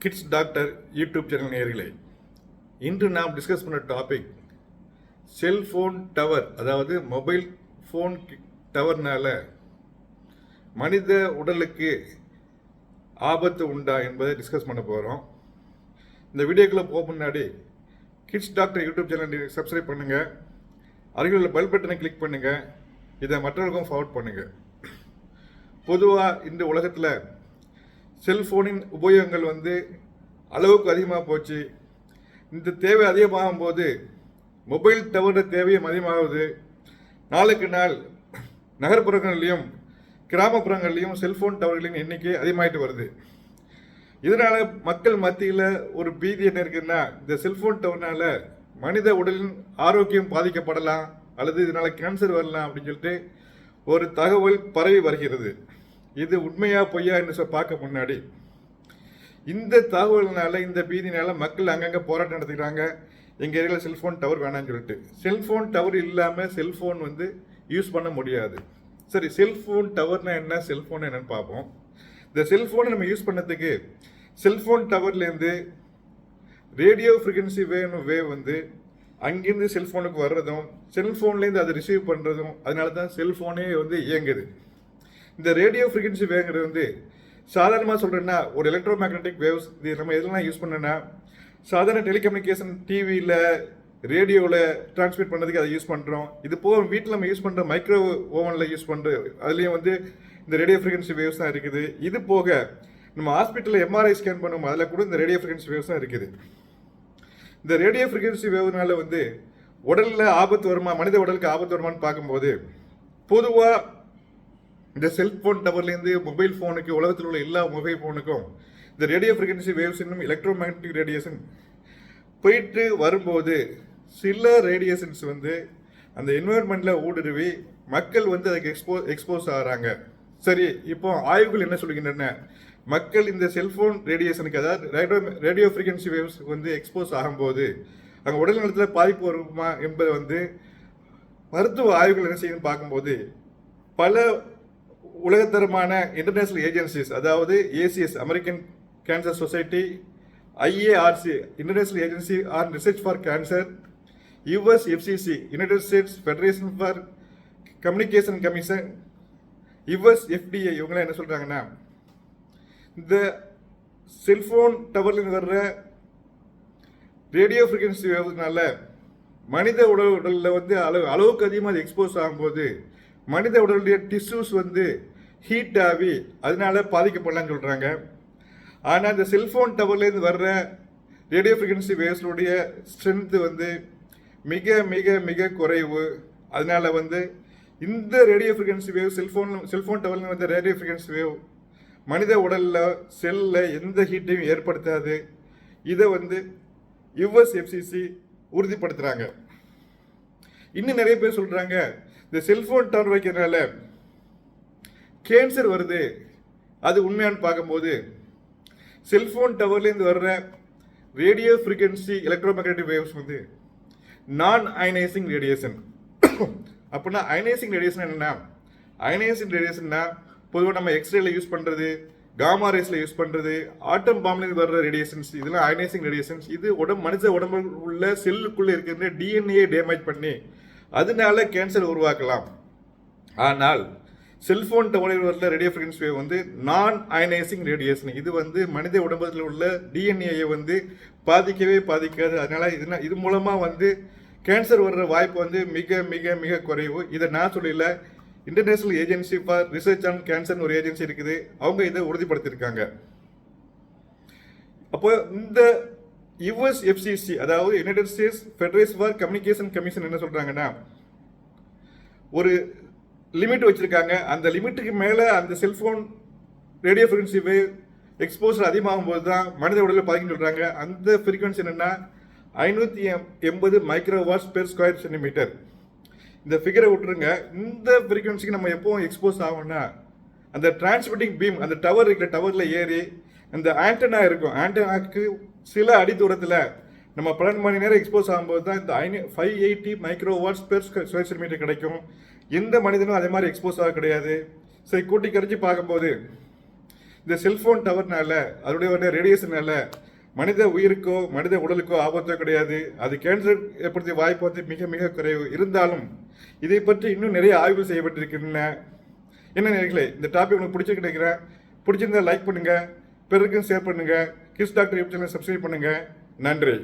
Kids doctor YouTube channel நேர்களே இன்று நாம் டிஸ்கஸ் பண்ண டாபிக் செல்ஃபோன் டவர் அதாவது மொபைல் ஃபோன் டவர்னால மனித உடலுக்கு ஆபத்து உண்டா என்பதை டிஸ்கஸ் பண்ண போகிறோம் இந்த வீடியோக்குள்ளே போக முன்னாடி kids doctor YouTube channel subscribe பண்ணுங்கள் அருகில் உள்ள பெல் பட்டனை கிளிக் பண்ணுங்கள் இதை மற்றவர்களுக்கும் ஃபார்வர்ட் பண்ணுங்கள் பொதுவாக இந்த உலகத்தில் செல்ஃபோனின் உபயோகங்கள் வந்து அளவுக்கு அதிகமாக போச்சு. இந்த தேவை அதிகமாகும் போது மொபைல் டவரோட தேவையும் அதிகமாகுது நாளுக்கு நாள் நகர்ப்புறங்கள்லையும் கிராமப்புறங்கள்லையும் செல்ஃபோன் டவர்களின் எண்ணிக்கை அதிகமாயிட்டு வருது. இதனால் மக்கள் மத்தியில் ஒரு பீதி என்ன இருக்குதுன்னா இந்த செல்ஃபோன் டவர்னால் மனித உடலின் ஆரோக்கியம் பாதிக்கப்படலாம் அல்லது இதனால் கேன்சர் வரலாம் அப்படின்னு சொல்லிட்டு ஒரு தகவல் பரவி வருகிறது. இது உண்மையா பொய்யா என்று சொல்ல பார்க்க முன்னாடி. இந்த தகவல்னால இந்த பீதினால மக்கள் அங்கங்கே போராட்டம் நடத்துகிறாங்க எங்கள் ஏரியாவில் செல்ஃபோன் டவர் வேணாம்னு சொல்லிட்டு. செல்ஃபோன் டவர் இல்லாமல் செல்ஃபோன் வந்து யூஸ் பண்ண முடியாது. சரி செல்ஃபோன் டவர்னா என்ன? செல்ஃபோன் என்னன்னு பார்ப்போம். இந்த செல்ஃபோனை நம்ம யூஸ் பண்ணதுக்கு செல்ஃபோன் டவர்லேருந்து ரேடியோ ஃப்ரீக்வன்சி வேவ் வேவ் வந்து அங்கேருந்து செல்ஃபோனுக்கு வர்றதும் செல்ஃபோன்லேருந்து அதை ரிசீவ் பண்ணுறதும் அதனால தான் செல்ஃபோனே வந்து இயங்குது. இந்த ரேடியோ ஃப்ரீக்வன்சி வேவ்ங்கிறது வந்து சாதாரணமாக சொல்கிறேன்னா ஒரு எலக்ட்ரோ மேக்னெட்டிக் வேவ்ஸ் இது நம்ம எதெல்லாம் யூஸ் பண்ணோன்னா சாதாரண டெலிகம்யூனிகேஷன் டிவியில் ரேடியோவில் டிரான்ஸ்மிட் பண்ணுறதுக்கு அதை யூஸ் பண்ணுறோம் இது போக வீட்டில் நம்ம யூஸ் பண்ணுற மைக்ரோ ஓவனில் யூஸ் பண்ணுற அதுலேயும் வந்து இந்த ரேடியோ ஃப்ரீக்வன்சி வேவ்ஸ் தான் இருக்குது. இது போக நம்ம ஹாஸ்பிட்டலில் எம்ஆர்ஐ ஸ்கேன் பண்ணுவோம் அதில் கூட இந்த ரேடியோ ஃப்ரீக்வன்சி வேவ்ஸ் தான் இருக்குது. இந்த ரேடியோ ஃப்ரீக்வன்சி வேவ்னால வந்து உடலில் ஆபத்து வருமா மனித உடலுக்கு ஆபத்து வருமான்னு பார்க்கும்போது பொதுவாக இந்த செல்போன் டவர்லேருந்து மொபைல் ஃபோனுக்கு உலகத்தில் உள்ள எல்லா மொபைல் ஃபோனுக்கும் இந்த ரேடியோ ஃப்ரீக்வன்சி வேவ்ஸ் இன்னும் எலக்ட்ரோ மேக்னட்டிக் ரேடியேஷன் போயிட்டு வரும்போது சில ரேடியேஷன்ஸ் வந்து அந்த என்வரன்மெண்ட்டில் ஊடுருவி மக்கள் வந்து அதுக்கு எக்ஸ்போ எக்ஸ்போஸ் ஆகிறாங்க. சரி இப்போ ஆய்வுகள் என்ன சொல்கின்றன? மக்கள் இந்த செல்ஃபோன் ரேடியேஷனுக்கு அதாவது ரேடியோ ரேடியோ ஃப்ரீக்வன்சி வேவ்ஸுக்கு வந்து எக்ஸ்போஸ் ஆகும்போது அங்கே உடல் நலத்தில் பாதிப்பு வருமா என்பதை வந்து மருத்துவ ஆய்வுகள் என்ன செய்யணும்னு பார்க்கும்போது பல உலகத்தரமான இன்டர்நேஷனல் ஏஜென்சிஸ் அதாவது ACS American cancer society IARC international agency or research for cancer US FCC United States federation for communication commission US FDA இவங்களாம் என்ன சொல்கிறாங்கன்னா இந்த செல்ஃபோன் டவர்லேருந்து வர்ற ரேடியோ ஃப்ரீக்வன்சி வேவ்னால மனித உடல் உடலில் வந்து அளவு அளவுக்கு அதிகமாக அது எக்ஸ்போஸ் ஆகும்போது மனித உடலுடைய டிஷ்யூஸ் வந்து ஹீட் ஆகி அதனால பாதிக்கப்படலான்னு சொல்கிறாங்க ஆனால் இந்த செல்ஃபோன் டவர்லேருந்து வர்ற ரேடியோ ஃப்ரீக்வன்சி வேவ்ஸுடைய ஸ்ட்ரென்த்து வந்து மிக மிக மிக குறைவு. அதனால் வந்து இந்த radio frequency wave cellphone cellphone டவர்லேருந்து வந்த ரேடியோ ஃப்ரீக்வன்சி வேவ் மனித உடலில் செல்லில் எந்த ஹீட்டையும் ஏற்படுத்தாது. இதை வந்து யுஎஸ் எஃப்சிசி உறுதிப்படுத்துகிறாங்க இன்னும் நிறைய பேர் சொல்கிறாங்க இந்த செல்ஃபோன் டவர் வைக்கிறதுனால கேன்சர் வருது. அது உண்மையானு பார்க்கும்போது செல்ஃபோன் டவர்லேருந்து வர்ற radio frequency electromagnetic waves வந்து நான் அயனைசிங் ரேடியேஷன் அப்படின்னா அயனைசிங் ரேடியேஷன் என்னென்னா அயனைசிங் ரேடியேஷன்னா பொதுவாக நம்ம எக்ஸ்ரேல யூஸ் பண்ணுறது காமா ரேஸில் யூஸ் பண்ணுறது ஆட்டம் பாம்லேருந்து வர்ற ரேடியேஷன்ஸ் இதெல்லாம் அயனைசிங் ரேடியேஷன்ஸ் இது உடம்பு மனித உடம்பு உள்ள செல்லுக்குள்ளே இருக்கிற டிஎன்ஏ டேமேஜ் பண்ணி அதனால கேன்சர் உருவாக்கலாம். ஆனால் செல்போன் டவரில் உள்ள ரேடியோ ஃப்ரீக்வன்சி வேவ் வந்து நான் அயனைசிங் ரேடியேஷன் இது வந்து மனித உடம்புல உள்ள டிஎன்ஏயை வந்து பாதிக்கவே பாதிக்காது. அதனால இதுனா இது மூலமாக வந்து கேன்சர் வர்ற வாய்ப்பு வந்து மிக மிக மிக குறைவு. இதை நான் சொல்லல. International agency for research and கேன்சர்னு ஒரு ஏஜென்சி இருக்குது. அவங்க இதை உறுதிப்படுத்தியிருக்காங்க அப்போ இந்த யுஎஸ் எஃப்சிசி அதாவது United States federation for communication commission என்ன சொல்கிறாங்கன்னா ஒரு லிமிட் வச்சுருக்காங்க. அந்த லிமிட்டுக்கு மேலே அந்த cellphone radio frequency wave exposure அதிகமாகும் போது தான் மனித உடலில் பாதிக்குன்னு சொல்கிறாங்க அந்த ஃப்ரீக்வன்சி என்னென்னா ஐநூற்றி எண்பது மைக்ரோவாட்ஸ் பெர் ஸ்கொயர் சென்டிமீட்டர் இந்த ஃபிகரை விட்டுருங்க. இந்த ஃப்ரீக்வன்சிக்கு நம்ம எப்போவும் எக்ஸ்போஸ் ஆகும்னா அந்த டிரான்ஸ்மிட்டிங் பீம் அந்த டவர் இருக்கிற டவரில் ஏறி அந்த ஆண்டனா இருக்கும். ஆண்டனாக்கு சில அடி தூரத்தில் நம்ம பன்னெண்டு மணி நேரம் எக்ஸ்போஸ் ஆகும்போது தான் இந்த ஐநூ five eighty micro watts per square centimetre கிடைக்கும். எந்த மனிதனும் அதே மாதிரி எக்ஸ்போஸ் ஆக கிடையாது. சரி கூட்டி கரைச்சி பார்க்கும்போது இந்த செல்ஃபோன் செல்போன் டவர்னால அதனுடைய உடனே ரேடியேஷனால மனித உயிருக்கோ மனித உடலுக்கோ ஆபத்தோ கிடையாது. அது கேன்சர் ஏற்படுத்திய வாய்ப்பு வந்து மிக மிக குறைவு. இருந்தாலும் இதை பற்றி இன்னும் நிறைய ஆய்வு செய்யப்பட்டிருக்கின்றன. என்ன நேர்களே இந்த டாபிக் உங்களுக்கு பிடிச்சிருக்கு நினைக்கிறேன். பிடிச்சிருந்தா லைக் பண்ணுங்கள் பிறருக்கும் ஷேர் பண்ணுங்கள் kids doctor YouTube channel subscribe பண்ணுங்கள் நன்றி.